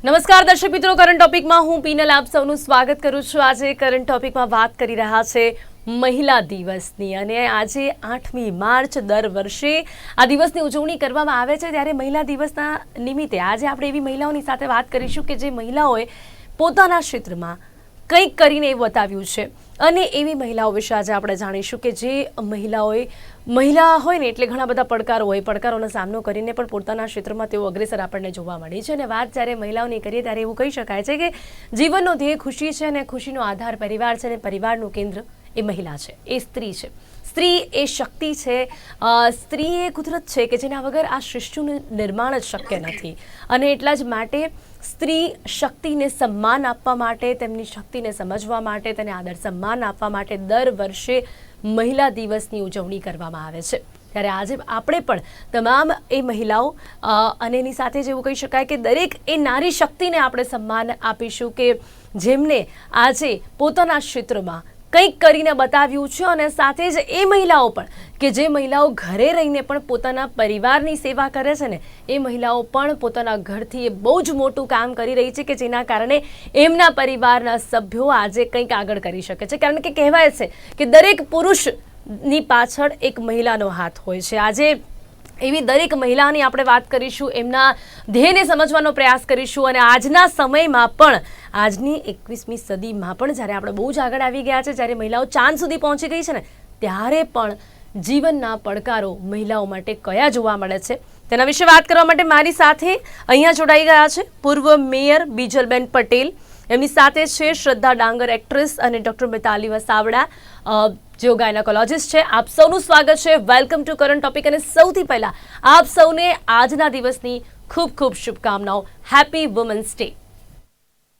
નમસ્કાર દર્શક મિત્રો કરંટ ટોપિકમાં હું પીનલ આપ સૌનું સ્વાગત કરું છું. આજે કરંટ ટોપિકમાં વાત કરી રહ્યા છે મહિલા દિવસની અને આજે આઠમી માર્ચ દર વર્ષે આ દિવસની ઉજવણી કરવામાં આવે છે ત્યારે મહિલા દિવસના નિમિત્તે આજે આપણે એવી મહિલાઓની સાથે વાત કરીશું કે જે મહિલાઓએ પોતાના ક્ષેત્રમાં કંઈક કરીને એ બતાવ્યું છે. અને એવી મહિલાઓ વિશે આજે આપણે જાણીશું કે જે મહિલાઓએ, મહિલા હોય ને એટલે ઘણા બધા પડકારો હોય. પડકારોનો સામનો કરીને પણ પોતાના ક્ષેત્રમાં તેઓ અગ્રેસર આપણને જોવા મળે છે. અને વાત જ્યારે મહિલાઓની કરીએ ત્યારે એવું કહી શકાય છે કે જીવનનો ધ્યેય ખુશી છે અને ખુશીનો આધાર પરિવાર છે અને પરિવારનું કેન્દ્ર એ મહિલા છે, એ સ્ત્રી છે. સ્ત્રી એ શક્તિ છે. સ્ત્રી એ કુદરત છે કે જેના વગર આ સૃષ્ટિનું નિર્માણ જ શક્ય નથી. અને એટલા જ માટે સ્ત્રી શક્તિને સન્માન આપવા માટે, તેમની શક્તિને સમજવા માટે, તેને આદર સન્માન આપવા માટે દર વર્ષે મહિલા દિવસની ઉજવણી કરવામાં આવે છે. ત્યારે આજે આપણે પણ તમામ એ મહિલાઓ અને એની સાથે જ એવું કહી શકાય કે દરેક એ નારી શક્તિને આપણે સન્માન આપીશું કે જેમને આજે પોતાના ક્ષેત્રમાં કંઈક કરીને બતાવ્યું છે અને સાથે જ એ મહિલાઓ પણ, કે જે મહિલાઓ ઘરે રહીને પણ પોતાના પરિવારની સેવા કરે છે ને, એ મહિલાઓ પણ પોતાના ઘરથી એ બહુ જ મોટું કામ કરી રહી છે કે જેના કારણે એમના પરિવારના સભ્યો આજે કંઈક આગળ કરી શકે છે. કારણ કે કહેવાય છે કે દરેક પુરુષની પાછળ એક મહિલાનો હાથ હોય છે. આજે એવી દરેક મહિલાની આપણે વાત કરીશું, એમના ધ્યેયને સમજવાનો પ્રયાસ કરીશું અને આજના સમયમાં પણ આજની એકવીસમી સદીમાં પણ જ્યારે આપણે બહુ જ આગળ આવી ગયા છે, જ્યારે મહિલાઓ ચાંદ સુધી પહોંચી ગઈ છે ને, ત્યારે પણ જીવનના પડકારો મહિલાઓ માટે કયા જોવા મળે છે? તેના વિશે વાત કરવા માટે મારી સાથે અહીંયા જોડાઈ ગયા છે પૂર્વ મેયર બીજલબેન પટેલ. એમની સાથે છે શ્રદ્ધા ડાંગર એક્ટ્રેસ અને ડૉક્ટર મિતાલી વસાવડા. જેઓ ગાયનાકોલોજિસ્ટ છે. આપ સૌનું સ્વાગત છે. વેલકમ ટુ કરંટ ટોપિક અને સૌથી પહેલાં આપ સૌને આજના દિવસની ખૂબ ખૂબ શુભકામનાઓ. Happy women's day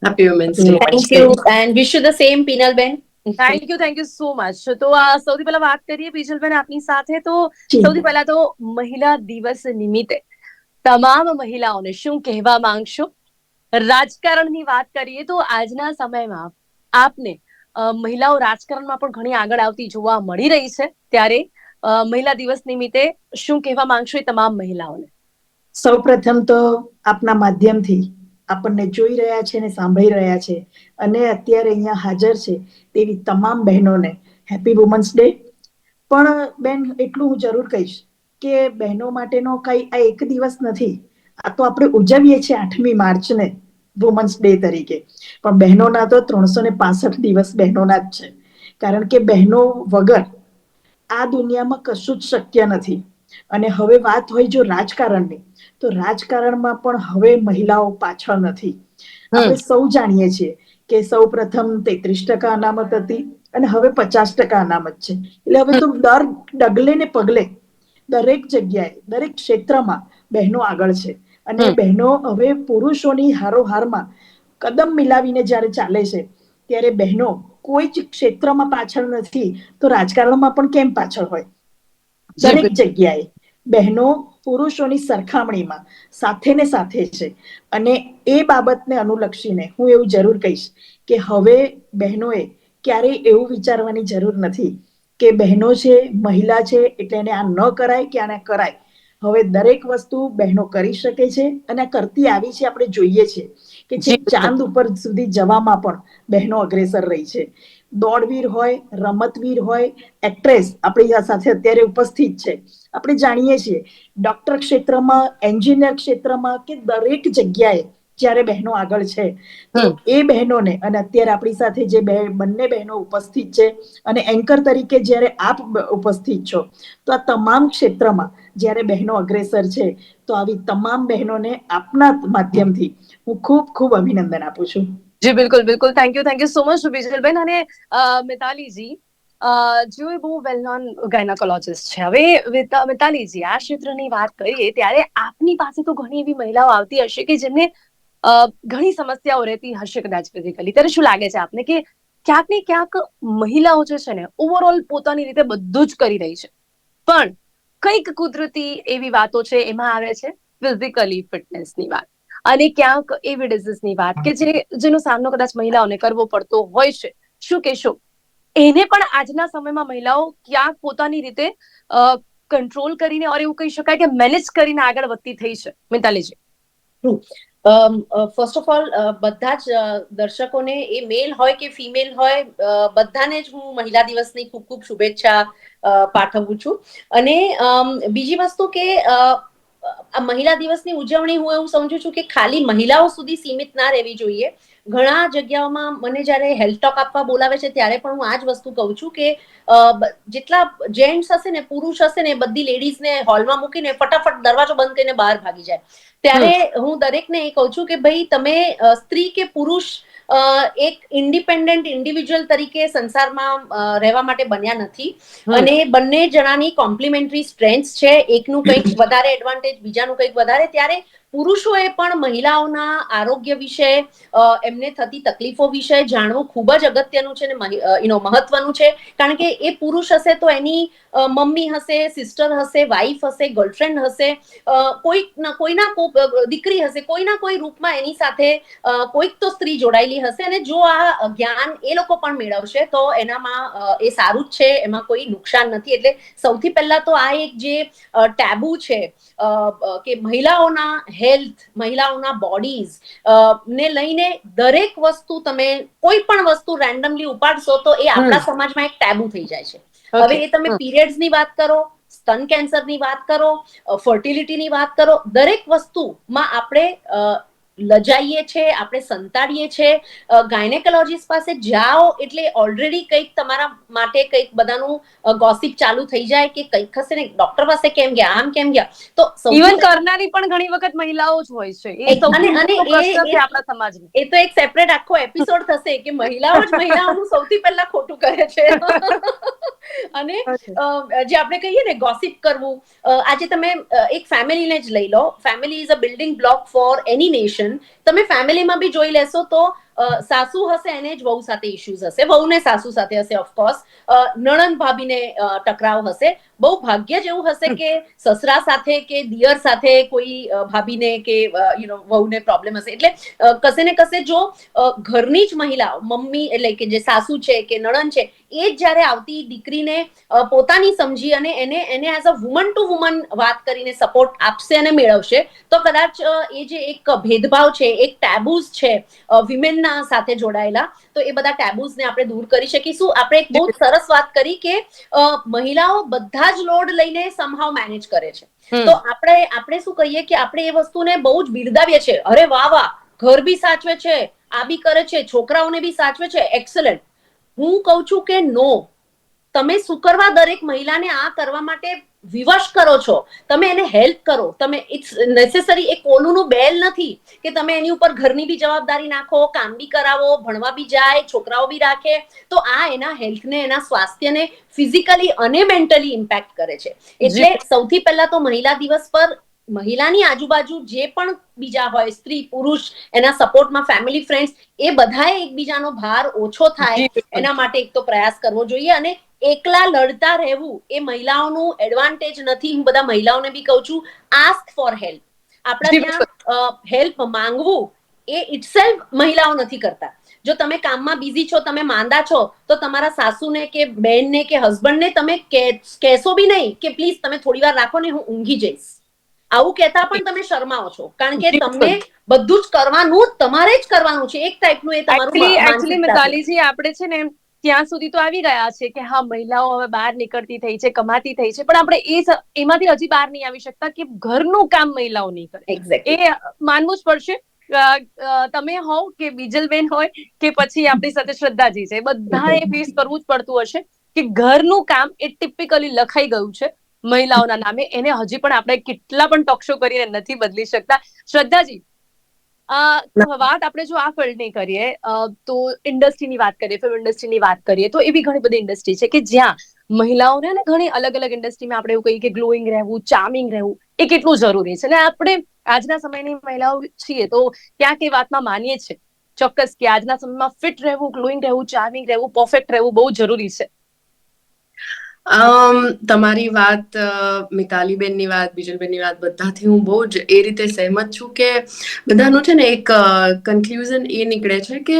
Happy Women's Day. Thank you. and wish you the same, Pinal Ben. Thank you thank you so much તો આ સૌથી પહેલા વાત કરીએ બીજલબેન આપની સાથે તો સૌથી પહેલા તો મહિલા દિવસ નિમિત્તે તમામ મહિલાઓને શું કહેવા માંગશો રાજકારણની વાત કરીએ તો આજના સમયમાં આપને મહિલાઓ રાજકારણમાં પણ ઘણી આગળ આવતી જોવા મળી રહી છે. ત્યારે મહિલા દિવસ નિમિત્તે શું કહેવા માંગશો એ તમામ મહિલાઓને. સૌપ્રથમ તો આપના માધ્યમથી આપણને જોઈ રહ્યા છે અને સાંભળી રહ્યા છે. અને અત્યારે અહીંયા હાજર છે તેવી તમામ બહેનોને હેપી વુમન્સ ડે પણ બેન, એટલું હું જરૂર કહીશ કે બહેનો માટેનો કઈ આ એક દિવસ નથી. આ તો આપણે ઉજવીએ છીએ આઠમી માર્ચને વુમન્સ ડે તરીકે. પણ બહેનોના તો ત્રણસો ને પાસઠ દિવસ બહેનોના જ છે. કારણ કે બહેનો વગર આ દુનિયામાં કશું જ શક્ય નથી. અને હવે વાત હોય જો રાજકારણની તો રાજકારણમાં પણ હવે મહિલાઓ પાછળ નથી. આપણે સૌ જાણીએ છીએ કે સૌ પ્રથમ તેત્રીસ ટકા અનામત હતી અને હવે પચાસ ટકા અનામત છે. એટલે હવે તો દર ડગલે ને પગલે દરેક જગ્યાએ દરેક ક્ષેત્રમાં બહેનો આગળ છે. અને બહેનો હવે પુરુષોની હારોહારમાં કદમ મિલાવીને જ્યારે ચાલે છે ત્યારે બહેનો કોઈ જ ક્ષેત્રમાં પાછળ નથી તો રાજકારણમાં પણ કેમ પાછળ હોય? દરેક જગ્યાએ બહેનો પુરુષોની સરખામણીમાં સાથે ને સાથે છે. અને એ બાબતને અનુલક્ષીને હું એવું જરૂર કહીશ કે હવે બહેનોએ ક્યારેય એવું વિચારવાની જરૂર નથી કે બહેનો છે મહિલા છે એટલે એને આ ન કરાય કે આને કરાય. હવે દરેક વસ્તુ બહેનો કરી શકે છે અને કરતી આવી છે આપણે જોઈએ છીએ કે જે ચાંદ ઉપર સુધી જવામાં પણ બહેનો અગ્રેસર રહી છે. દોડવીર હોય રમતવીર હોય એક્ટ્રેસ આપણી સાથે અત્યારે ઉપસ્થિત છે. આપણે જાણીએ છીએ ડોક્ટર ક્ષેત્રમાં એન્જિનિયર ક્ષેત્રમાં કે દરેક જગ્યાએ જ્યારે બહેનો આગળ છે એ બહેનોને અને અત્યારે આપણી સાથે જે બે બંને બહેનો ઉપસ્થિત છે અને એન્કર તરીકે જ્યારે આપ ઉપસ્થિત છો તો આ તમામ ક્ષેત્રમાં જ્યારે બહેનો અગ્રેસર છે તો આવી તમામ બહેનોને આપના માધ્યમથી હું ખૂબ ખૂબ અભિનંદન આપું છું. જી બિલકુલ બિલકુલ thank you thank you so much Bijalben અને મિતાલીજી જેઓ બહુ વેલ નોન ગાયનાકોલોજિસ્ટ છે હવે મિતાલીજી આ ક્ષેત્રની વાત કરીએ ત્યારે આપની પાસે તો ઘણી એવી મહિલાઓ આવતી હશે કે જેમને ઘણી સમસ્યાઓ રહેતી હશે કદાચ ફિઝિકલી ત્યારે શું લાગે છે આપને કે ક્યાંક ને ક્યાંક મહિલાઓ જે છે ને ઓવરઓલ પોતાની રીતે બધું જ કરી રહી છે પણ કંઈક કુદરતી એવી વાતો છે એમાં આવે છે ફિઝિકલી ફિટનેસની વાત અને ક્યાંક એવી ડિઝીઝની વાત કે જે, જેનો સામનો કદાચ મહિલાઓને કરવો પડતો હોય છે. શું કહેશો? એને પણ આજના સમયમાં મહિલાઓ ક્યાંક પોતાની રીતે કંટ્રોલ કરીને ઓર એવું કહી શકાય કે મેનેજ કરીને આગળ વધતી થઈ છે. મિતાલીજી. ફર્સ્ટ ઓફ ઓલ બધા જ દર્શકોને એ મેલ હોય કે ફિમેલ હોય બધાને જ હું મહિલા દિવસની ખૂબ ખૂબ શુભેચ્છા પાઠવું છું. અને બીજી વસ્તુ કે આ મહિલા દિવસની ઉજવણી હું એવું સમજુ છું કે ખાલી મહિલાઓ સુધી સીમિત ના રહેવી જોઈએ. ઘણા જગ્યાઓમાં મને જ્યારે હેલ્થ ટોક આપવા બોલાવે છે ત્યારે પણ હું આ જ વસ્તુ કહું છું કે જેટલા જેન્ટ્સ હશે ને પુરુષ હશે ને બધી લેડીઝને હોલમાં મૂકીને ફટાફટ દરવાજો બંધ કરીને બહાર ભાગી જાય. ત્યારે હું દરેકને એ કહું છું કે ભાઈ તમે સ્ત્રી કે પુરુષ એક ઇન્ડિપેન્ડન્ટ ઇન્ડિવિજ્યુઅલ તરીકે સંસારમાં રહેવા માટે બન્યા નથી. અને બંને જણાની કોમ્પ્લિમેન્ટરી સ્ટ્રેન્થ છે. એકનું કંઈક વધારે એડવાન્ટેજ બીજાનું કંઈક વધારે. ત્યારે પુરુષોએ પણ મહિલાઓના આરોગ્ય વિશે એમને થતી તકલીફો વિશે જાણવું ખૂબ જ અગત્યનું છે ને know, મહત્વનું છે. કારણ કે એ પુરુષ હશે તો એની મમ્મી હશે સિસ્ટર હશે વાઈફ હશે ગર્લફ્રેન્ડ હશે અ, કોઈક ના કોઈના દીકરી હશે કોઈના કોઈ રૂપમાં એની સાથે કોઈક તો સ્ત્રી જોડાયેલી હશે અને જો આ જ્ઞાન એ લોકો પણ મેળવશે તો એનામાં એ સારું જ છે એમાં કોઈ નુકસાન નથી. એટલે સૌથી પહેલા તો આ એક જે ટેબુ છે કે મહિલાઓના હેલ્થ મહિલાઓના બોડીઝ ને લઈને દરેક વસ્તુ તમે કોઈ પણ વસ્તુ રેન્ડમલી ઉપાડશો તો એ આપણા સમાજમાં એક ટેબુ થઈ જાય છે. હવે એ તમે પીરિયડ્સની વાત કરો સ્તન કેન્સરની વાત કરો ફર્ટિલિટી ની વાત કરો દરેક વસ્તુમાં આપણે લજાઈએ છે આપણે સંતાડીએ છે. ગાયનેકોલોજીસ્ટ પાસે જાઓ એટલે ઓલરેડી કંઈક તમારા માટે કંઈક બધાનું ગોસિપ ચાલુ થઈ જાય કે કંઈક હશે ને ડોક્ટર પાસે કેમ ગયા આમ કેમ ગયા? તો ઇવન કરનારી પણ ઘણી વખત મહિલાઓ જ હોય છે. એ એક- અને- અને એ- આપણા સમાજમાં એ તો એક સેપરેટ આખો એપિસોડ થશે કે મહિલાઓ જ મહિલાઓનું સૌથી પહેલા ખોટું કરે છે. અને જે આપણે કહીએ ને ગોસિપ કરવું આજે તમે એક ફેમિલીને જ લઈ લો. Family is a building block for any nation તમે ફેમિલીમાં બી જોઈ લેશો તો સાસુ હશે એને જ વહુ સાથે ઇશ્યુઝ હશે. વહુને સાસુ સાથે હશે ઓફકોર્સ નણંદ ભાભીને ટકરાવ હશે. બહુ ભાગ્ય જ એવું હશે કે સસરા સાથે કે દિયર સાથે કોઈ ભાભીને કે યુ નો વહુને પ્રોબ્લેમ હશે. એટલે કસે ને કસે જો ઘરની જ મહિલા મમ્મી એટલે કે જે સાસુ છે કે નણંદ છે, એ જ જ્યારે આવતી દીકરીને પોતાની સમજી અને એને એને as a woman to woman વાત કરીને સપોર્ટ આપશે અને મેળવશે, તો કદાચ એ જે એક ભેદભાવ છે, એક ટેબુઝ છે વિમેનના સાથે જોડાયેલા. તો એ બધા ટેબુઝને આપણે દૂર કરી શકીશું. આપણે એક બહુ સરસ વાત કરી કે મહિલાઓ બધા જ લોડ લઈને સમહાવ મેનેજ કરે છે. તો આપણે આપણે શું કહીએ કે આપણે એ વસ્તુને બહુ જ બિરદાવીએ છીએ. અરે વાહ વાહ ઘર બી સાચવે છે આ બી કરે છે છોકરાઓને બી સાચવે છે. એક્સલન્ટ હું કહું છું કે નો તમે શું કરવા દરેક મહિલાને આ કરવા માટે વિવશ કરો છો. તમે એને હેલ્પ કરો. તમે ઇટ્સ નેસેસરી એ કોલુનું બેલ નથી કે તમે એની ઉપર ઘરની બી જવાબદારી નાખો કામ બી કરાવો ભણવા બી જાય છોકરાઓ બી રાખે તો આ એના હેલ્થને એના સ્વાસ્થ્યને ફિઝિકલી અને મેન્ટલી ઇમ્પેક્ટ કરે છે. એટલે સૌથી પહેલા તો મહિલા દિવસ પર મહિલાની આજુબાજુ જે પણ બીજા હોય સ્ત્રી પુરુષ એના સપોર્ટમાં ફેમિલી ફ્રેન્ડ્સ એ બધાએ એકબીજાનો ભાર ઓછો થાય એના માટે એક તો પ્રયાસ કરવો જોઈએ અને એકલા લડતા રહેવું એ મહિલાઓનું એડવાન્ટેજ નથી. હું બધા મહિલાઓને બી કહું છું આસ્ક ફોર હેલ્પ આપણા ત્યાં હેલ્પ માંગવું એ ઇટસેલ્ફ મહિલાઓ નથી કરતા. જો તમે કામમાં બિઝી છો તમે માંદા છો તો તમારા સાસુને કે બેનને કે હસબન્ડને તમે કહેશો બી નહીં કે પ્લીઝ તમે થોડી વાર રાખો ને હું ઊંઘી જઈશ. આવું કહેતા પણ તમે શરમાઓ છો. કારણ કે તમને બધું જ કરવાનું તમારે જ કરવાનું છે. એક ટાઈપનું એ તમારું એકચ્યુઅલી. મિતાલીજી આપણે છે ને ત્યાં સુધી તો આવી ગયા છે કે હા મહિલાઓ હવે બહાર નીકળતી થઈ છે કમાતી થઈ છે પણ આપણે એ એમાંથી હજી બહાર નહીં આવી શકતા કે ઘરનું કામ મહિલાઓ નહીં કરે. એ માનવું જ પડશે. તમે હોવ કે બીજલબેન હોય કે પછી આપણી સાથે શ્રદ્ધાજી છે બધાએ ફેસ કરવું જ પડતું હશે કે ઘરનું કામ એ ટિપિકલી લખાઈ ગયું છે મહિલાઓના નામે. એને હજી પણ આપણે કેટલા પણ ટોક શો કરીને નથી બદલી શકતા. શ્રદ્ધાજી વાત આપણે જો આ ફિલ્ડની કરીએ તો ઇન્ડસ્ટ્રીની વાત કરીએ ફિલ્મ ઇન્ડસ્ટ્રીની વાત કરીએ તો એવી ઘણી બધી ઇન્ડસ્ટ્રી છે કે જ્યાં મહિલાઓને ને ઘણી અલગ અલગ ઇન્ડસ્ટ્રીમાં આપણે એવું કહીએ કે ગ્લોઈંગ રહેવું ચાર્મિંગ રહેવું એ કેટલું જરૂરી છે. અને આપણે આજના સમયની મહિલાઓ છીએ તો ક્યાંક એ વાતમાં માનીએ છીએ. ચોક્કસ કે આજના સમયમાં ફિટ રહેવું ગ્લોઈંગ રહેવું ચાર્મિંગ રહેવું પરફેક્ટ રહેવું બહુ જરૂરી છે. તમારી વાત મિતાલીબેનની વાત બીજલબેનની વાત બધાથી હું બહુ જ એ રીતે સહેમત છું કે બધાનું છે ને એક કન્ક્લુઝન એ નીકળે છે કે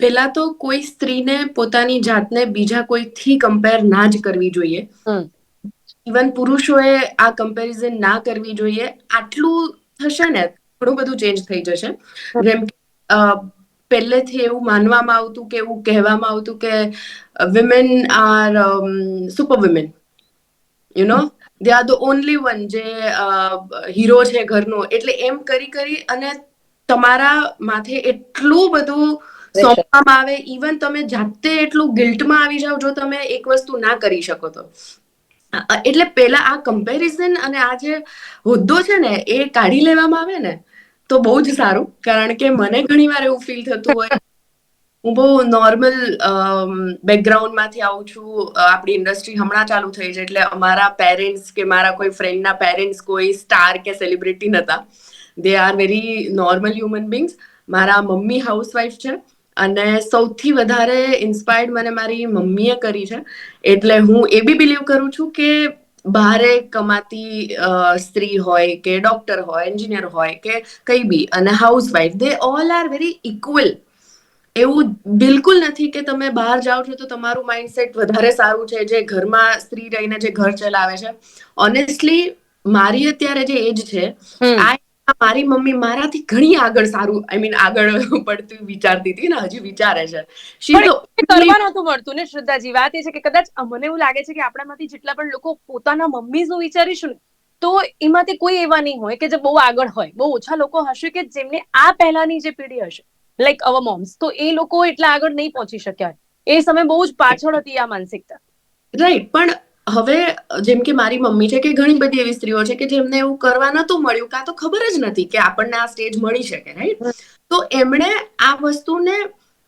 પહેલા તો કોઈ સ્ત્રીને પોતાની જાતને બીજા કોઈથી કમ્પેર ના જ કરવી જોઈએ. ઇવન પુરુષોએ આ કમ્પેરિઝન ના કરવી જોઈએ. આટલું થશે ને ઘણું બધું ચેન્જ થઈ જશે. જેમ કે પહેલેથી એવું માનવામાં આવતું કે એવું કહેવામાં આવતું કે women are super women you know they are the only one જે હીરો છે ઘરનો. એટલે એમ કરી કરી અને તમારા માથે એટલું બધું સોંપવામાં આવે. ઇવન તમે જાતે એટલું ગિલ્ટમાં આવી જાઓ જો તમે એક વસ્તુ ના કરી શકો તો. એટલે પેલા આ કમ્પેરિઝન અને આ જે હોદ્દો છે ને એ કાઢી લેવામાં આવે ને તો બહુ જ સારું, કારણ કે મને ઘણીવાર એવું ફીલ થતું હોય. હું બહુ નોર્મલ બેકગ્રાઉન્ડમાંથી આવું છું. આપણી ઇન્ડસ્ટ્રી હમણાં ચાલુ થઈ છે એટલે અમારા પેરેન્ટ્સ કે મારા કોઈ ફ્રેન્ડના પેરેન્ટ્સ કોઈ સ્ટાર કે સેલિબ્રિટી નતા. They are very normal human beings મારા મમ્મી હાઉસવાઈફ છે અને સૌથી વધારે ઇન્સ્પાયર્ડ મને મારી મમ્મીએ કરી છે. એટલે હું એ બી બિલીવ કરું છું કે બારે કમાતી સ્ત્રી હોય કે ડોક્ટર હોય એન્જિનિયર હોય કે કઈ બી અને housewife they all are very equal એવું બિલકુલ નથી કે તમે બહાર જાઓ છો તો તમારું માઇન્ડસેટ વધારે સારું છે જે ઘરમાં સ્ત્રી રહીને જે ઘર ચલાવે છે ઓનેસ્ટલી મારી અત્યારે જે એજ છે હમ. મારી મમ્મી મારાથી ઘણી આગળ સારું આઈ મીન આગળ પડતું વિચારતી હતી ને હજી વિચારે છે. કરવા નહોતું મળતું ને શ્રદ્ધાજી વાત એ છે કે કદાચ મને એવું લાગે છે કે આપણામાંથી જેટલા પણ લોકો પોતાના વિચારીશું ને તો એમાંથી કોઈ એવા નહીં હોય કે જે બહુ આગળ હોય. બહુ ઓછા લોકો હશે કે જેમને આ પહેલાની જે પેઢી હશે લાઈક અવર મોમ્સ તો એ લોકો એટલા આગળ નહીં પહોંચી શક્યા એ સમય બહુ જ પાછળ હતી આ માનસિકતા. રાઈટ પણ હવે જેમ કે મારી મમ્મી છે કે ઘણી બધી એવી સ્ત્રીઓ છે કે જેમને એવું કરવા નતું મળ્યું કાં તો ખબર જ નથી કે આપણને આ સ્ટેજ મળી શકે રાઈટ તો એમણે આ વસ્તુને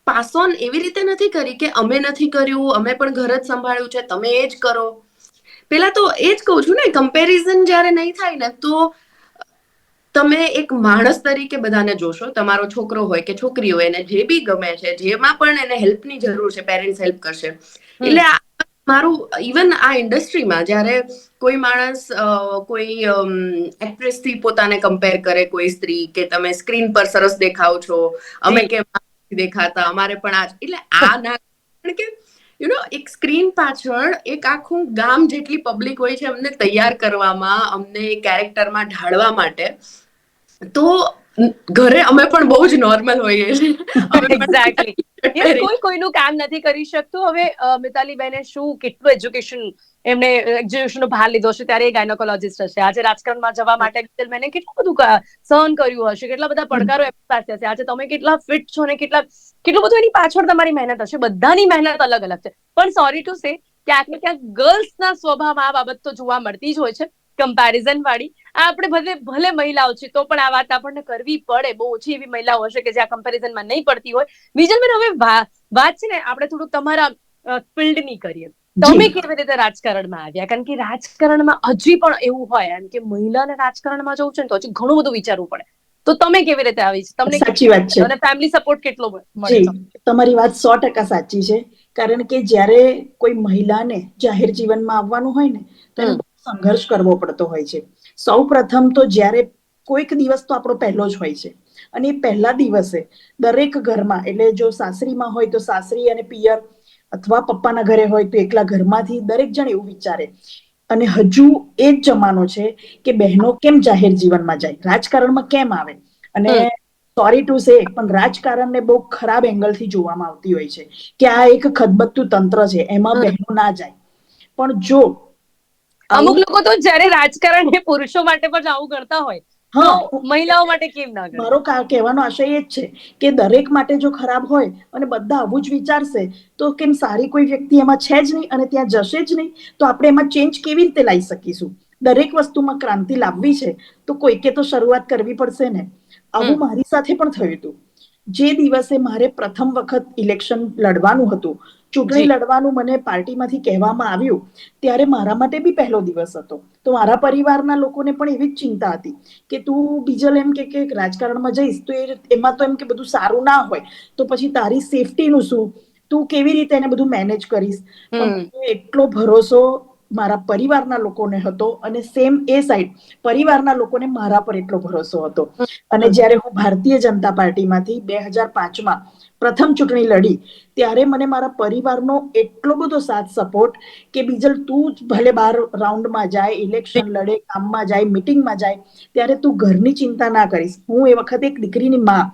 પાસ ઓન એવી રીતે નથી કરી કે અમે નથી કર્યું અમે પણ ઘર જ સંભાળ્યું છે તમે એ જ કરો. પેલા તો એ જ કહું છું ને કમ્પેરિઝન જ્યારે નહીં થાય ને તો તમે એક માણસ તરીકે બધાને જોશો તમારો છોકરો હોય કે છોકરી હોય એને જે બી ગમે છે જેમાં પણ એને હેલ્પની જરૂર છે પેરેન્ટ્સ હેલ્પ કરશે. એટલે મારું ઇવન આ ઇન્ડસ્ટ્રીમાં જ્યારે કોઈ માણસ કોઈ એક્ટ્રેસથી પોતાને કમ્પેર કરે કોઈ સ્ત્રી કે તમે સ્ક્રીન પર સરસ દેખાવ છો અમે. કેમ દેખાતા અમારે પણ આ એટલે આ ના કારણ કે યુ નો એક સ્ક્રીન પાછળ એક આખું ગામ જેટલી પબ્લિક હોય છે અમને તૈયાર કરવામાં અમને કેરેક્ટરમાં ઢાળવા માટે તો ઘરે અમે પણ બહુ જ નોર્મલ હોઈએ છીએ. એક્ઝેક્ટલી કોઈ કોઈનું કામ નથી કરી શકતું. હવે મિતાલી બેને શું કેટલું એજ્યુકેશન એમને એજ્યુકેશનનો ભાર લીધો છે ત્યારે એ ગાયનોકોલોજિસ્ટ હશે. આજે રાજકારણમાં જવા માટે મિતલ બેને કેટલું બધું સહન કર્યું હશે? કેટલા બધા પડકારો એમની પાસે હશે? આજે તમે કેટલા ફિટ છો ને કેટલા કેટલું બધું એની પાછળ તમારી મહેનત હશે? બધાની મહેનત અલગ અલગ છે. પણ સોરી ટુ સે ક્યાંક ને ક્યાંક ગર્લ્સના સ્વભાવમાં આ બાબત તો જોવા મળતી જ હોય છે. કમ્પેરિઝન વાળી. આ આપણે ભલે ભલે મહિલાઓ છે તો પણ આ વાત આપણને કરવી પડે. બહુ ઓછી એવી મહિલાઓ હશે કે જે આ કમ્પેરિઝનમાં નહીં પડતી હોય. બીજલબેન હવે વાત છે ને આપણે થોડુંક તમારા ફિલ્ડની કરીએ. તમે કેવી રીતે રાજકારણમાં આવ્યા? કારણ કે રાજકારણમાં હજી પણ એવું હોય. એમ કે મહિલાને રાજકારણમાં જવું છે ને તો હજી ઘણું બધું વિચારવું પડે. તો તમે કેવી રીતે આવી છે? તમને સાચી વાત છે. અને ફેમિલી સપોર્ટ કેટલો મળે તમારી વાત સો ટકા સાચી છે. કારણ કે જ્યારે કોઈ મહિલાને જાહેર જીવનમાં આવવાનું હોય ને તો સંઘર્ષ કરવો પડતો હોય છે. સૌ પ્રથમ તો જ્યારે કોઈક દિવસ તો આપણો પહેલો જ હોય છે. અને એ પહેલા દિવસે દરેક ઘરમાં એટલે જો સાસરીમાં હોય તો સાસરી અને પિયર અથવા પપ્પાના ઘરે હોય તો એકલા ઘરમાંથી દરેક જણ એવું વિચારે. અને હજુ એ જ જમાનો છે કે બહેનો કેમ જાહેર જીવનમાં જાય? રાજકારણમાં કેમ આવે? અને. સોરી ટુ સે પણ રાજકારણને બહુ ખરાબ એંગલથી જોવામાં આવતી હોય છે કે આ એક ખદબત્તું તંત્ર છે એમાં. બહેનો ના જાય. પણ જો અમુક લોકો તો જ્યારે રાજકારણ એ પુરુષો માટે પણ આવું કરતા હોય હા. મહિલાઓ માટે કેમ ના કરે? મારો કહેવાનો આશય એ જ છે કે દરેક માટે જો ખરાબ હોય અને બધા આવું જ વિચારશે તો કેમ સારી કોઈ વ્યક્તિ એમાં છે જ નહીં અને ત્યાં જશે જ નહીં? તો આપણે એમાં ચેન્જ કેવી રીતે લાવી શકીશું? દરેક વસ્તુમાં ક્રાંતિ લાવવી છે તો કોઈકે તો શરૂઆત કરવી પડશે ને. આવું મારી સાથે પણ થયું હતું. જે દિવસે મારે પ્રથમ વખત ઇલેક્શન લડવાનું હતું ચૂંટણી લડવાનું મને પાર્ટીમાંથી કહેવામાં આવ્યું ત્યારે મારા માટે બી પહેલો દિવસ હતો. તો મારા પરિવારના લોકોને પણ એવી જ ચિંતા હતી કે તું બીજલ એમ કે કે રાજકારણમાં જઈશ તો એ એમાં તો એમ કે બધું સારું ના હોય તો પછી તારી સેફટીનું શું? તું કેવી રીતે એને બધું મેનેજ કરીશ? એટલો ભરોસો મારા પરિવારના લોકોને હતો અને સેમ એ સાઈડ પરિવારના લોકોને મારા પર એટલો ભરોસો હતો. અને જ્યારે હું ભારતીય જનતા પાર્ટીમાંથી બે હજાર પાંચમાં પ્રથમ ચૂંટણી લડી, ત્યારે મને મારા પરિવારનો એટલો બધો સાથ સપોર્ટ કે બીજલ તું જ ભલે બાર રાઉન્ડમાં જાય ઇલેક્શન લડે, કામમાં જાય મિટિંગમાં જાય, ત્યારે તું ઘરની ચિંતા ના કરીશ. હું એ વખતે એક દીકરીની માં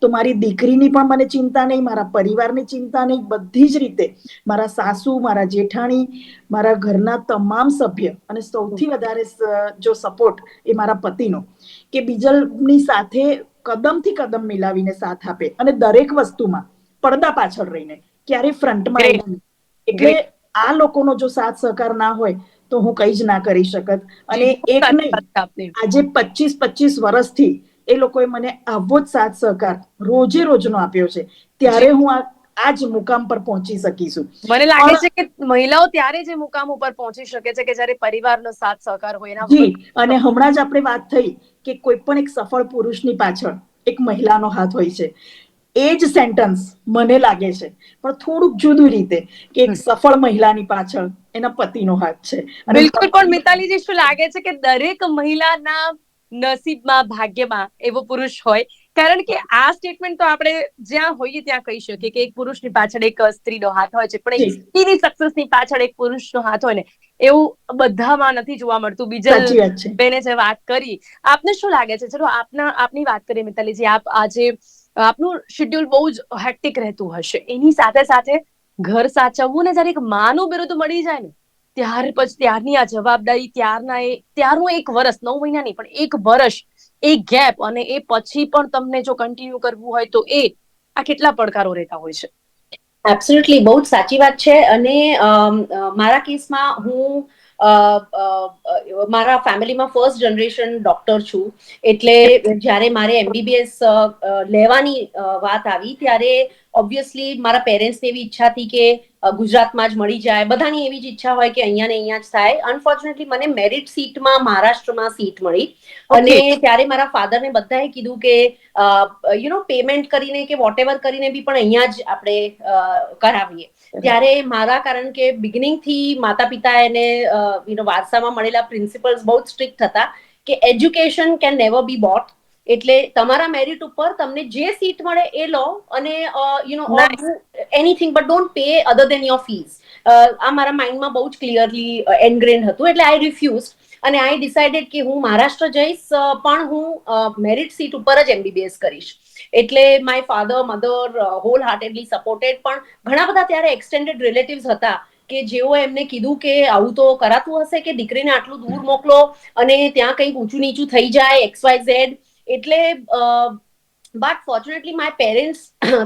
તો મારી દીકરીની પણ મને ચિંતા નહીં મારા પરિવારની ચિંતા નહીં બધી જ રીતે. મારા સાસુ મારા જેઠાણી મારા ઘરના તમામ સભ્ય અને સૌથી વધારે જો સપોર્ટ એ મારા પતિનો કે બીજલની સાથે કદમથી કદમ મિલાવીને સાથ આપે અને દરેક વસ્તુમાં પડદા પાછળ રહીને ક્યારેય ફ્રન્ટમાં એટલે આ લોકોનો જો સાથ સહકાર ના હોય તો હું કઈ જ ના કરી શકત. અને એક નહીં. આજે પચીસ પચીસ વર્ષથી એ લોકોએ મને આવો જ સાથ સહકાર રોજે રોજનો આપ્યો છે. ત્યારે હું આ આ જ મુકામ પર પહોંચી શકીશું. મને લાગે છે કે મહિલાઓ ત્યારે જે મુકામ ઉપર પહોંચી શકે છે કે જ્યારે પરિવારનો સાથ સહકાર હોય એના જી અને હમણાં જ આપણે વાત થઈ કે કોઈ પણ એક સફળ પુરુષની પાછળ એક મહિલાનો હાથ હોય છે. એ જ સેન્ટન્સ મને લાગે છે. પણ થોડુંક જુદું રીતે કે એક સફળ મહિલાની પાછળ એના પતિનો હાથ છે. બિલકુલ પણ મિતાલીજી શું લાગે છે કે દરેક મહિલાના નસીબમાં ભાગ્યમાં એવો પુરુષ હોય. કારણ કે આ સ્ટેટમેન્ટ તો આપણે જ્યાં હોઈએ ત્યાં કહી શકીએ કે એક પુરુષની પાછળ એક સ્ત્રીનો હાથ હોય છે. પણ એક સ્ત્રીની સક્સેસની પાછળ એક પુરુષનો હાથ હોય ને એવું બધામાં નથી જોવા મળતું. બીજા બેને જે વાત કરી આપને શું લાગે છે? ચલો આપના આપની વાત કરીએ મિતાલીજી આપ આજે આપનું શેડ્યુલ બહુ જ હેક્ટિક રહેતું હશે. એની સાથે સાથે ઘર સાચવવું ને જ્યારે એક માનું બિરુદ મળી જાય ને ત્યાર પછી ત્યારની આ જવાબદારી ત્યારના એ, ત્યારનું એક વર્ષ નવ મહિના નહીં, પણ એક વર્ષ એ ગેપ અને એ પછી પણ તમને જો કન્ટિન્યુ કરવું હોય તો એ આ કેટલા પડકારો રહેતા હોય છે. એબ્સોલ્યુટલી બહુ જ સાચી વાત છે અને મારા કેસમાં હું મારા ફેમિલીમાં ફર્સ્ટ જનરેશન ડોક્ટર છું. એટલે જ્યારે મારે એમબીબીએસ લેવાની વાત આવી ત્યારે ઓબ્વિયસલી મારા પેરેન્ટ્સની એવી ઈચ્છા હતી કે ગુજરાતમાં જ મળી જાય. બધાની એવી જ ઈચ્છા હોય કે અહીંયા ને અહીંયા જ થાય. અનફોર્ચ્યુનેટલી મને મેરિટ સીટમાં મહારાષ્ટ્રમાં સીટ મળી. અને ત્યારે મારા ફાધરને બધાએ કીધું કે યુ નો પેમેન્ટ કરીને કે વોટ કરીને બી પણ અહીંયા જ આપણે કરાવીએ. ત્યારે મારા કારણ કે બિગિનિંગથી માતા પિતા એને યુનો વારસામાં મળેલા પ્રિન્સિપલ્સ બહુ જ સ્ટ્રિક્ટ હતા કે education can never be bought એટલે તમારા મેરિટ ઉપર તમને જે સીટ મળે એ લો અને you know anything but don't pay other than your fees આ મારા માઇન્ડમાં બહુ જ ક્લિયરલી એનગ્રેન હતું. એટલે આઈ રિફ્યુઝ અને આઈ ડિસાઇડેડ કે હું મહારાષ્ટ્ર જઈશ પણ હું મેરિટ સીટ ઉપર જ એમબીબીએસ કરીશ. એટલે my father mother wholeheartedly supported પણ ઘણા બધા ત્યારે એક્સટેન્ડેડ રિલેટિવ્સ હતા કે જેઓ એમને કીધું કે આવું તો કરાતું હશે કે દીકરીને આટલું દૂર મોકલો અને ત્યાં કંઈક ઊંચું નીચું થઈ જાય એક્સ વાય ઝેડ એટલે but fortunately my parents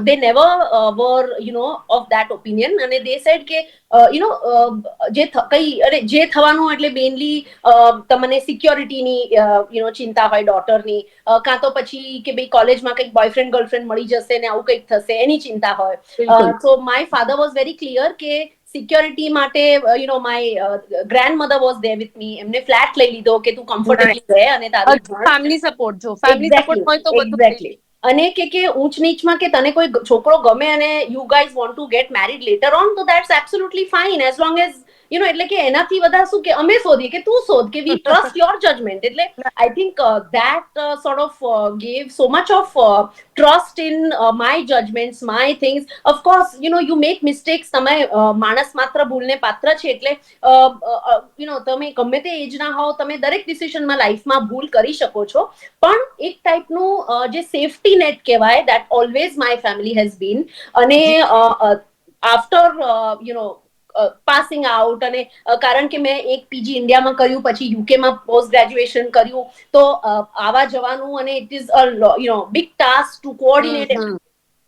they never uh, were you know of that opinion. અને they said કે યુ નો જે કઈ અરે જે થવાનું એટલે મેઇનલી તમને સિક્યોરિટીની યુ નો ચિંતા હોય ડોટરની કાં તો પછી કે ભાઈ કોલેજમાં કંઈક બોયફ્રેન્ડ ગર્લફ્રેન્ડ મળી જશે ને આવું કંઈક થશે એની ચિંતા હોય. So my father was very clear કે સિક્યોરિટી માટે you know my grandmother was there with me એમને ફ્લેટ લઈ લીધો કે તું કમ્ફર્ટેબલી રહે અને તારી ફેમિલી સપોર્ટ જો ફેમિલી સપોર્ટ હોય તો બધું. અને કે કે ઊંચ નીચમાં કે તને કોઈ છોકરો ગમે અને you guys want to get married later on તો that's absolutely fine as long as you know એટલે કે એનાથી વધારે શું કે અમે શોધીએ કે તું શોધ કે વી ટ્રસ્ટ યોર જજમેન્ટ એટલે I think that sort of gave so much of trust in my judgements my things of course you know you make mistakes તમે માણસ માત્ર ભૂલને પાત્ર છે એટલે યુ નો તમે ગમે તે એજના હોવ તમે દરેક ડિસિશનમાં લાઈફમાં ભૂલ કરી શકો છો. પણ એક ટાઈપનું જે સેફટી નેટ કહેવાય that always my family has been અને after you know passing out અને કારણ કે મેં એક પીજી ઇન્ડિયામાં કર્યું પછી યુકેમાં પોસ્ટ ગ્રેજ્યુએશન કર્યું તો આવા જવાનું અને it is a you know big task to coordinate.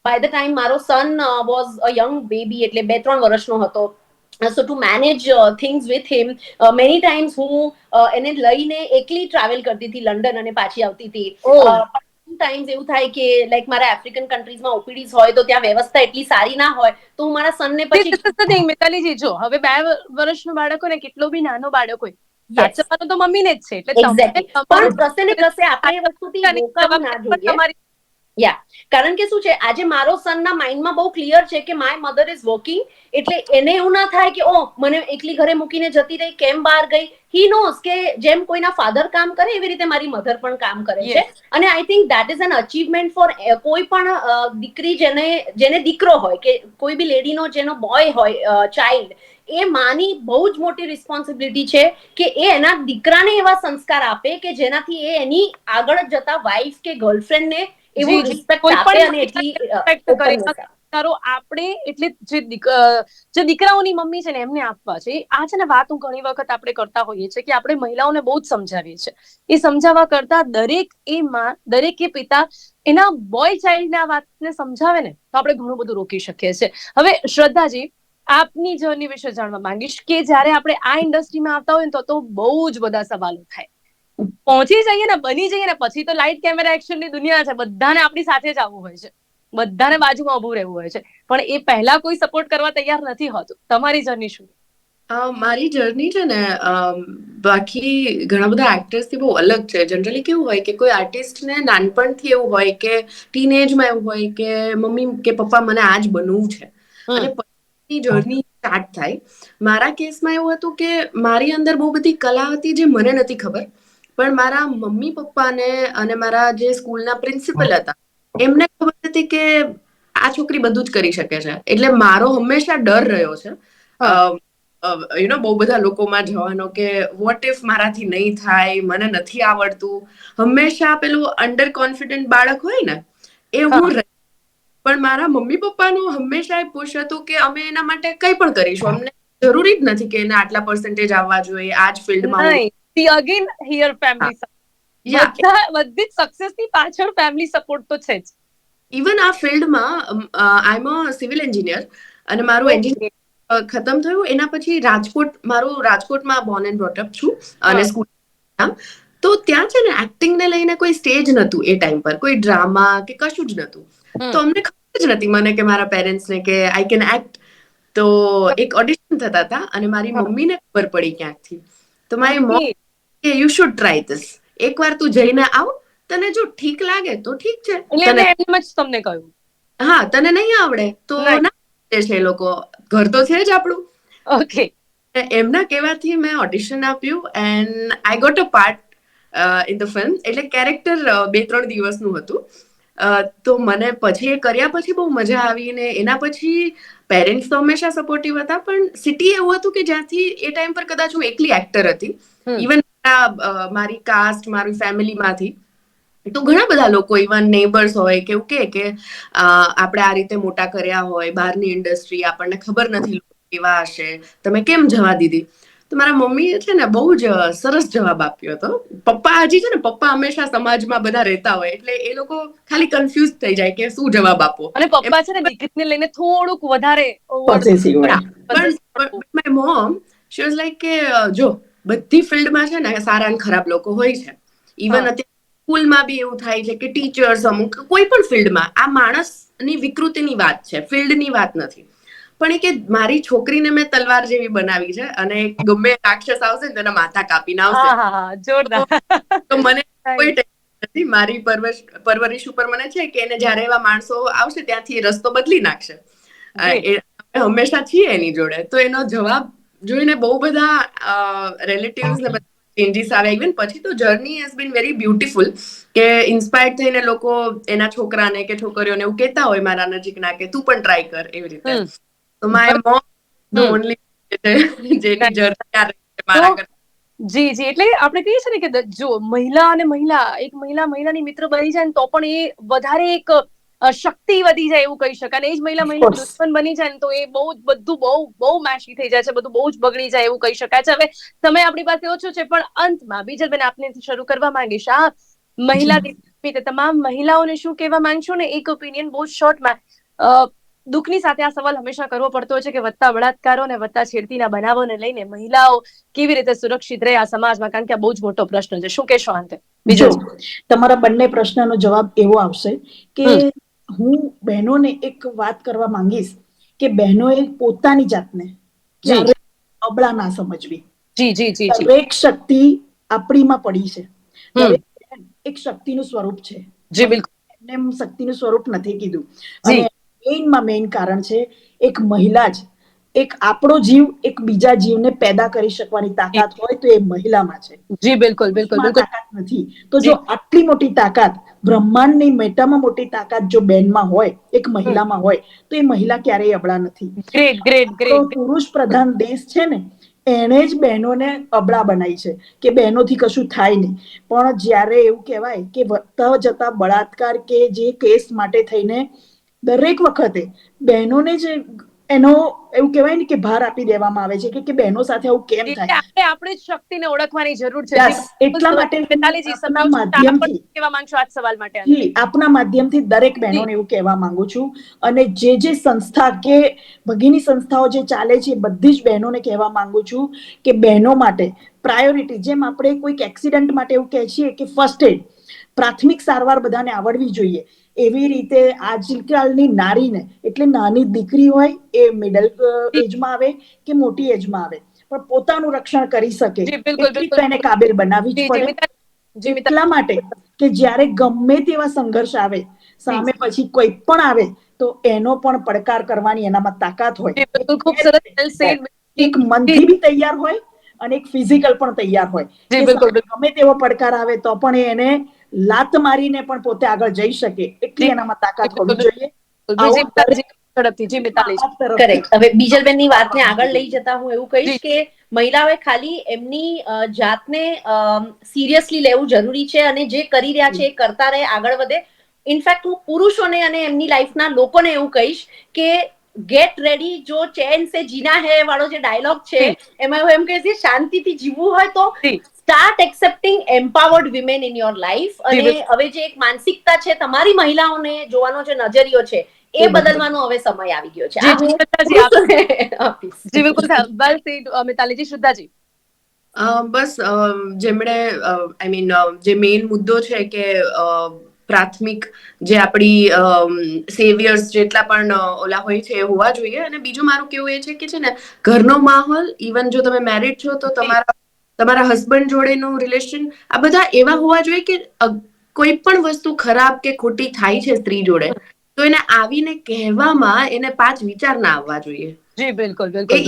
By the time મારો son was a young baby એટલે બે ત્રણ વર્ષનો હતો so to manage things with him many times હું એને લઈને એકલી ટ્રાવેલ કરતી હતી લંડન અને પાછી આવતી હતી. ટાઈમ્સ એવું થાય કે લાઈક મારા આફ્રિકન કન્ટ્રીઝમાં ઓપીડીઝ હોય તો ત્યાં વ્યવસ્થા એટલી સારી ના હોય તો હું મારા સનને પછી મિતાલીજી જો હવે બે વર્ષનો બાળક હોય ને કેટલો બી નાનો બાળક હોય. સાચવવાનું તો મમ્મીને જ છે એટલે પણ કસે ને કસે આપણે વસ્તુથી પોતાની ના જોઈએ તમારી યા કારણ કે શું છે? આજે મારો સનના માઇન્ડમાં બહુ ક્લિયર છે કે માય મધર ઇઝ વર્કિંગ એટલે એને એવું ના થાય કે ઓ મને એકલી ઘરે મૂકીને જતી રહી કેમ બહાર ગઈ? હી નોઝ કે જેમ કોઈના ફાધર કામ કરે એવી રીતે મારી મધર પણ કામ કરે છે. અને I think that is an achievement for કોઈ પણ દીકરી જેને જેને દીકરો હોય કે કોઈ બી લેડીનો જેનો બોય હોય ચાઇલ્ડ એ માની બહુ જ મોટી રિસ્પોન્સિબિલિટી છે કે એ એના દીકરાને એવા સંસ્કાર આપે કે જેનાથી એ એની આગળ જતા વાઇફ કે ગર્લફ્રેન્ડને એવું રિસ્પેક્ટ કોઈ આપે પણ અને એટલી આપણે એટલે જે જે દીકરાઓની મમ્મી છે ને એમને આપવા છે. આ છે ને વાત હું ઘણી વખત આપણે કરતા હોઈએ છીએ કે આપણે મહિલાઓને બહુ જ સમજાવીએ છીએ. એ સમજાવવા કરતા દરેક એ માં દરેક એ પિતા એના બોય ચાઇલ્ડને આ વાતને સમજાવે ને તો આપણે ઘણું બધું રોકી શકીએ છીએ. હવે શ્રદ્ધાજી આપની જર્ની વિશે જાણવા માંગીશ કે જ્યારે આપણે આ ઇન્ડસ્ટ્રીમાં આવતા હોય ને તો તો બહુ જ બધા સવાલો થાય. પહોંચી જઈએ ને બની જઈએ ને પછી તો લાઇટ કેમેરા એક્શનની દુનિયા છે. બધાને આપણી સાથે જ આવવું હોય છે. બધાને બાજુમાં ઊભું રહેવું હોય છે. પણ એ પહેલા કોઈ સપોર્ટ કરવા તૈયાર નથી હોતું. તમારી જર્ની શું? મારી જર્ની છે ને બાકી ઘણા બધા એક્ટર્સથી બહુ અલગ છે. જનરલી કેવું હોય કે કોઈ આર્ટિસ્ટને નાનપણથી એવું હોય કે ટીનેજમાં એવું હોય કે મમ્મી કે પપ્પા મને આ જ બનવું છે. અને પછી જર્ની સ્ટાર્ટ થાય. મારા કેસમાં એવું હતું કે મારી અંદર બહુ બધી કલા હતી જે મને નથી ખબર. પણ મારા મમ્મી પપ્પાને અને મારા જે સ્કૂલના પ્રિન્સિપલ હતા એમને ખબર હતી કે આ છોકરી બધું જ કરી શકે છે. એટલે મારો હંમેશા ડર રહ્યો છે. યુ નો બહુ બધા લોકોમાં જવાનો કે વોટ ઇફ મારાથી નહીં થાય મને નથી આવડતું. હંમેશા પેલું અંડર કોન્ફિડન્ટ બાળક હોય ને એ હું પણ મારા મમ્મી પપ્પાનું હંમેશા એ પુશ હતું કે અમે એના માટે કંઈ પણ કરીશું. અમને જરૂરી જ નથી કે એને આટલા પર્સન્ટેજ આવવા જોઈએ આ જ ફિલ્ડમાં નહીં અગેન હિયર ફેમિલી સપોર્ટ બધા બધી જ સક્સેસની પાછળ ફેમિલી સપોર્ટ તો છે જ. ઇવન આ ફિલ્ડમાં આઈ એમ અ સિવિલ એન્જિનિયર અને મારું એન્જિનિયર ખતમ થયું. એના પછી રાજકોટ મારું રાજકોટમાં બોર્ન એન્ડ બ્રોટઅપ છું અને સ્કૂલ તો ત્યાં છે ને એક્ટિંગ ને લઈને કોઈ સ્ટેજ નતું એ ટાઈમ પર. કોઈ ડ્રામા કે કશું જ નતું તો અમને ખબર જ નથી મને કે મારા પેરેન્ટ્સ ને કે આઈ કેન એક્ટ તો એક ઓડિશન થતા હતા અને મારી. મમ્મીને ખબર પડી ક્યાંકથી. તો મારી મમ Okay. કે યુ શુડ ટ્રાય ધીસ એકવાર તું જઈને આવ તને જો ઠીક લાગે તો ઠીક છે. એટલે એમ જ તમને કહ્યું. હા તને નહીં આવડે તો ના છે લોકો. ઘર તો છે જ આપણું. ઓકે એમના કહેવાથી મેં ઓડિશન આપ્યું and I got a part in the film એટલે કેરેક્ટર બે ત્રણ દિવસનું હતું. તો મને પછી એ કર્યા પછી બહુ મજા આવી ને એના પછી પેરેન્ટ્સ તો હંમેશા સપોર્ટિવ હતા પણ સિટી એવું હતું કે જ્યાંથી એ ટાઈમ પર કદાચ હું એકલી એક્ટર હતી. ઇવન મારી કાસ્ટ મારી ફેમિલીમાંથી તો ઘણા બધા લોકો ઇવન નેબર્સ હોય કે એવું કે કે આપણે આ રીતે મોટા કર્યા હોય બહારની ઇન્ડસ્ટ્રી આપણને ખબર નથી કેવા હશે તમે કેમ જવા દીધી? તો મારા મમ્મીએ છે ને બહુ જ સરસ જવાબ આપ્યો હતો. પપ્પા હજી છે ને પપ્પા હંમેશા સમાજમાં બધા રહેતા હોય એટલે એ લોકો ખાલી કન્ફ્યુઝ થઈ જાય કે શું જવાબ આપો અને પપ્પા છે ને દીકરીને લઈને થોડુંક વધારે પણ my mom she was like કે જો બધી ફિલ્ડમાં છે ને સારા અને ખરાબ લોકો હોય છે. ઇવન. અત્યારે સ્કૂલમાં બી એવું થાય છે કે ટીચર્સ અમુક કોઈ પણ ફિલ્ડમાં આ માણસની વિકૃતિની વાત છે ફિલ્ડની વાત નથી. પણ એ કે મારી છોકરીને મેં તલવાર જેવી બનાવી છે અને ગમે રાક્ષસ આવશે ને તેના માથા કાપીને આવશે. જોરદાર. તો મને કોઈ નથી. મારી પરવશ પરવરિશ ઉપર મને છે કે એને જ્યારે એવા માણસો આવશે ત્યાંથી રસ્તો બદલી નાખશે. હંમેશા છીએ એની જોડે. તો એનો જવાબ જોઈને બહુ બધા રિલેટિવ્સ ને બધા ચેન્જીસ આવે. ઇવન પછી તો journey has been very beautiful કે ઇન્સ્પાયર્ડ થઈને લોકો એના છોકરાને કે છોકરીઓને એવું કહેતા હોય મારા નજીકના કે તું પણ ટ્રાય કર એવી રીતે. તો માય મોમ ધ ઓનલી જેની જર્ની મારા કરતા જી જી. એટલે આપણે કહીએ છીએ ને કે જો મહિલા અને મહિલા એક મહિલા મહિલાની મિત્ર બની જાય ને તો પણ એ વધારે એક શક્તિ વધી જાય એવું કહી શકાય. અને એ જ મહિલા મહિલા. દુશ્મન બની જાય ને તો એ બહુ જ બધું બહુ બહુ મેશી થઈ જાય છે બધું બહુ જ બગડી જાય એવું કહી શકાય છે. હવે સમય આપણી પાસે ઓછો છે પણ અંતમાં બીજલબેન આપને શરૂ કરવા માંગીશ. આ મહિલા દિવસ તમામ મહિલાઓને શું કહેવા માંગશો ને? એક ઓપિનિયન બહુ શોર્ટમાં દુઃખની સાથે આ સવાલ હંમેશા કરવો પડતો હોય છે કે વધતા બળાત્કારો અને વધતા છેડતીના બનાવોને લઈને મહિલાઓ કેવી રીતે સુરક્ષિત રહે આ સમાજમાં? કારણ કે આ બહુ જ મોટો પ્રશ્ન છે. શું કહેશો અંતે? બીજો તમારા બંને પ્રશ્નનો જવાબ એવો આવશે કે હું બહેનોને એક વાત કરવા માંગીશ કે બહેનોએ પોતાની જાતને અબળા ના સમજવી. જી જી જી દરેક શક્તિ આપણીમાં પડી છે. એક શક્તિનું સ્વરૂપ છે. જી બિલકુલ. એમ શક્તિનું સ્વરૂપ નથી કીધું. અને મેઇનમાં મેઇન કારણ છે એક મહિલા જ એક આપણો જીવ એક બીજા જીવને પેદા કરી શકવાની તાકાત હોય તો એ મહિલામાં છે. જી બિલકુલ બિલકુલ બિલકુલ. તાકાત નથી. તો જો આટલી મોટી તાકાત બ્રહ્માંડની મેટામાં મોટી તાકાત જો બેનમાં હોય એક મહિલામાં હોય તો એ મહિલા ક્યારેય અબળા નથી. ગ્રેટ ગ્રેટ ગ્રેટ પુરુષ પ્રધાન દેશ છે ને એણે જ બહેનોને અબળા બનાવી છે કે બહેનોથી કશું થાય નહીં. પણ જ્યારે એવું કહેવાય કે વધતા જતા બળાત્કાર કે જે કેસ માટે થઈને દરેક વખતે બહેનોને જ એનો એવું કહેવાય ને કે ભાર આપી દેવામાં આવે છે કે કે બહેનો સાથે આવું કેમ થાય આપણે આપણે જ શક્તિને ઓળખવાની જરૂર છે એટલા માટે? માધ્યમથી. કહેવા માંગશો આ સવાલ માટે આપના માધ્યમથી દરેક બહેનોને એવું કહેવા માંગુ છું અને જે જે સંસ્થા કે ભગીની સંસ્થાઓ જે ચાલે છે બધી જ બહેનોને કહેવા માંગુ છું કે બહેનો માટે પ્રાયોરિટી જેમ આપણે કોઈક એક્સિડન્ટ માટે એવું કહે છીએ કે ફર્સ્ટ એડ પ્રાથમિક સારવાર બધાને આવડવી જોઈએ એવી રીતે આજકાલની નારીને એટલે નાની દીકરી હોય એ મિડલ એજમાં આવે કે મોટી એજમાં આવે પણ પોતાનું રક્ષણ કરી શકે એટલી તો એને કાબિલ બનાવી જ પડે. એટલા માટે કે જ્યારે ગમે તેવા સંઘર્ષ આવે સામે પછી કોઈ પણ આવે તો એનો પણ પડકાર કરવાની એનામાં તાકાત હોય. એક મનથી બી તૈયાર હોય અને એક ફિઝિકલ પણ તૈયાર હોય. ગમે તેવો પડકાર આવે તો પણ એને લાત મારીને પણ પોતે આગળ જઈ શકે એટલી એનામાં તાકાત હોવી જોઈએ. વાતને આગળ લઈ જતા હું એવું કહીશ કે મહિલાઓએ ખાલી એમની જાતને સિરિયસલી લેવું જરૂરી છે અને જે કરી રહ્યા છે એ કરતા રહે આગળ વધે. ઇનફેક્ટ હું પુરુષોને અને એમની લાઈફના લોકોને એવું કહીશ કે ગેટ રેડી જો ચેન સે જીના હે વાળો જે ડાયલોગ છે એમાં હું એમ કહીશ છે શાંતિથી જીવવું હોય તો. Start accepting empowered women in your life અને હવે જે એક માનસિકતા છે તમારી મહિલાઓને જોવાનો જે નજરિયો છે એ બદલવાનો હવે સમય આવી ગયો છે. જી, બિલકુલ મિતાલીજી શ્રદ્ધાજી અ, બસ અ, જેમણે આઈ મીન જે મેઇન મુદ્દો છે કે અ, પ્રાથમિક જે આપણી સેવિયર્સ જેટલા પણ ઓલા હોય છે એ હોવા જોઈએ. અને બીજું મારું કેવું એ છે કે છે ને ઘરનો માહોલ ઇવન જો તમે મેરિડ છો તો તમારા તમારા હસબન્ડ જોડેનું રિલેશન આ બધા એવા હોવા જોઈએ કે કોઈ પણ વસ્તુ ખરાબ કે ખોટી થાય છે સ્ત્રી જોડે તો એને આવીને કહેવામાં એને પાંચ વિચાર ના આવવા જોઈએ. જી બિલકુલ બિલકુલ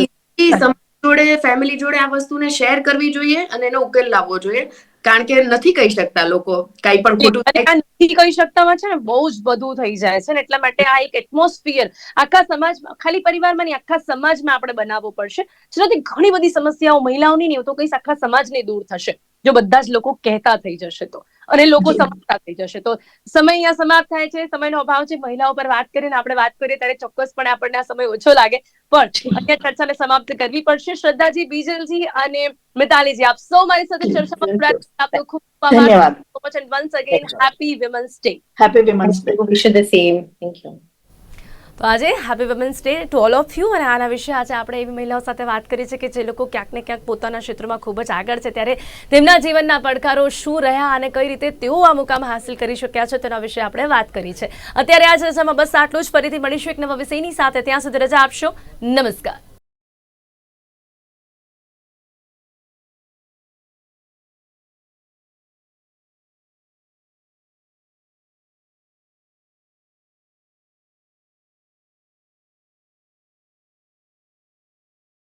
જોડે ફેમિલી જોડે આ વસ્તુને શેર કરવી જોઈએ અને એનો ઉકેલ લાવવો જોઈએ. કારણ કે નથી કહી શકતા લોકો કઈ પણ ખોટું નથી કહી શકતામાં છે ને બહુ જ બધું થઈ જાય છે ને એટલા માટે આ એક એટમોસ્ફિયર આખા સમાજમાં ખાલી પરિવારમાં નહીં આખા સમાજમાં આપણે બનાવવો પડશે. જેનાથી ઘણી બધી સમસ્યાઓ મહિલાઓની નહીં તો કઈ આખા સમાજની દૂર થશે. જો બધા જ લોકો કહેતા થઈ જશે તો. અને લોકો. સમજતા થઈ જશે. તો સમય અહીંયા સમાપ્ત થાય છે. સમયનો અભાવ છે. મહિલાઓ પર વાત કરીને આપણે વાત કરીએ ત્યારે ચોક્કસપણે આપણને આ સમય ઓછો લાગે. પણ અત્યારે ચર્ચાને સમાપ્ત કરવી પડશે. શ્રદ્ધાજી બીજલજી અને મિતાલીજી આપ સૌ મારી સાથે ચર્ચામાં. જોડાયા આપનો ખૂબ ખૂબ આભાર. ધન્યવાદ. So much. And once again happy women's day. Happy women's day wish the same thank you. તો આજે happy women's day to all of you અને આના વિશે આજે આપણે એવી મહિલાઓ સાથે વાત કરી છે કે જે લોકો ક્યાંક ને ક્યાંક પોતાના ક્ષેત્રમાં ખૂબ જ આગળ છે. ત્યારે તેમના જીવનના પડકારો શું રહ્યા અને કઈ રીતે તેઓ આ મુકામ હાંસિલ કરી શક્યા છે તેના વિશે આપણે વાત કરી છે. અત્યારે આ ચર્ચામાં બસ આટલું જ. ફરીથી મળીશું એક નવા વિષયની સાથે. ત્યાં સુધી રજા આપશો. નમસ્કાર.